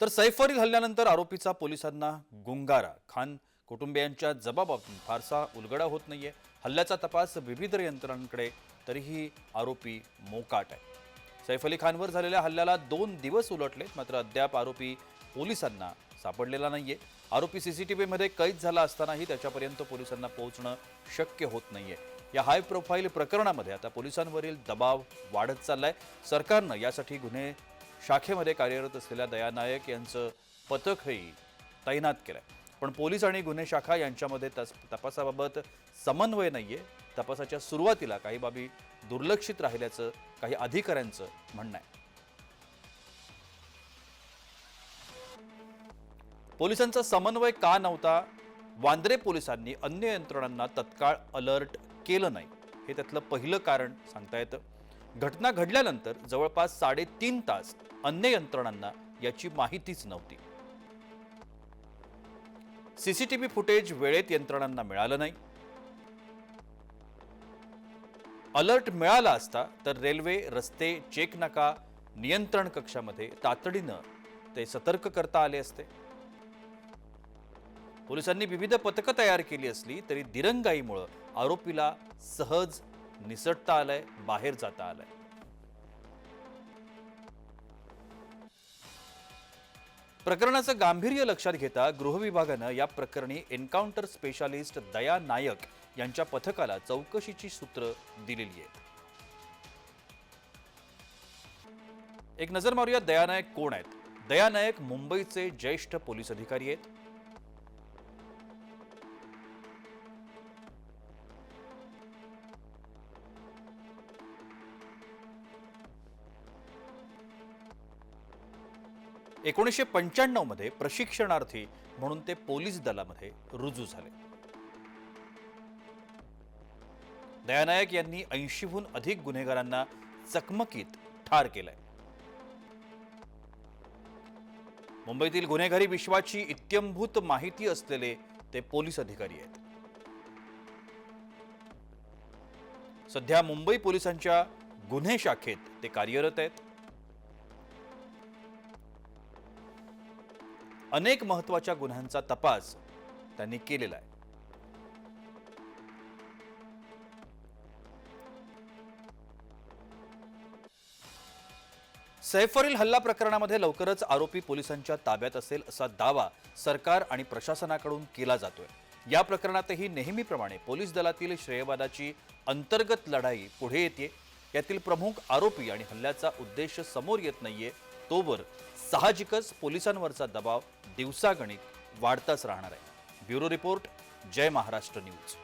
तर सैफवरील हल्ल्यानंतर आरोपीचा पोलिसांना गुंगारा. खान कुटुंबियांच्या जबाबातून फारसा उलगडा होत नाहीये. हल्ल्याचा तपास विविध यंत्रणांकडे तरीही आरोपी मोकाट आहे. सैफ अली खानवर झालेल्या हल्ल्याला दोन दिवस उलटले मात्र अद्याप आरोपी पोलिसांना सापडलेला नाहीये. आरोपी सीसीटीव्हीमध्ये कैद झाला असतानाही त्याच्यापर्यंत पोलिसांना पोहोचणं शक्य होत नाहीये. या हाय प्रोफाईल प्रकरणामध्ये आता पोलिसांवरील दबाव वाढत चाललाय. सरकारनं यासाठी गुन्हे शाखेमध्ये कार्यरत असलेल्या दया नायक यांचं पथकही तैनात केलंय. पण पोलीस आणि गुन्हे शाखा यांच्यामध्ये तस तपासाबाबत समन्वय नाहीये. तपासाच्या सुरुवातीला काही बाबी दुर्लक्षित राहिल्याचं काही अधिकाऱ्यांचं म्हणणं आहे. पोलिसांचा समन्वय का नव्हता? वांद्रे पोलिसांनी अन्य यंत्रणांना तत्काळ अलर्ट केलं नाही. हे त्यातलं पहिलं कारण सांगता येतं. घटना घडल्यानंतर जवळपास साडेतीन तास अन्य यंत्रणांना याची माहितीच नव्हती. सीसीटीव्ही फुटेज वेळेत यंत्रणांना मिळालं नाही. अलर्ट मिळाला असता तर रेल्वे रस्ते चेक नाका नियंत्रण कक्षामध्ये तातडीनं ते सतर्क करता आले असते. पोलिसांनी विविध पथकं तयार केली असली तरी दिरंगाईमुळं आरोपीला सहज निसटता आलंय बाहेर जाता आलंय. प्रकरणाचं गांभीर्य लक्षात घेता गृहविभागानं या प्रकरणी एन्काउंटर स्पेशालिस्ट दया नायक यांच्या पथकाला चौकशीची सूत्र दिलेली आहेत. एक नजर मारूया दया नायक कोण आहेत? दया नायक मुंबईचे ज्येष्ठ पोलीस अधिकारी आहेत. एकोणीसशे पंच्याण्णवमध्ये प्रशिक्षणार्थी म्हणून ते पोलीस दलामध्ये रुजू झाले. दयानायक यांनी ऐंशीहून अधिक गुन्हेगारांना चकमकीत ठार केलंय. मुंबईतील गुन्हेगारी विश्वाची इत्यंभूत माहिती असलेले ते पोलीस अधिकारी आहेत. सध्या मुंबई पोलिसांच्या गुन्हे शाखेत ते कार्यरत आहेत. अनेक महत्त्वाच्या गुन्ह्यांचा तपास त्यांनी केलेला आहे. सैफवरील हल्ला प्रकरणामध्ये लवकरच आरोपी पोलिसांच्या ताब्यात असेल असा दावा सरकार आणि प्रशासनाकडून केला जातोय. या प्रकरणातही नेहमीप्रमाणे पोलीस दलातील श्रेयवादाची अंतर्गत लढाई पुढे येते. यातील प्रमुख आरोपी आणि हल्ल्याचा उद्देश समोर येत नाहीये. तोवर साहजिकच पोलिसांवरचा दबाव दिवसागणिक वाढताच राहणार आहे. Bureau report Jai Maharashtra news.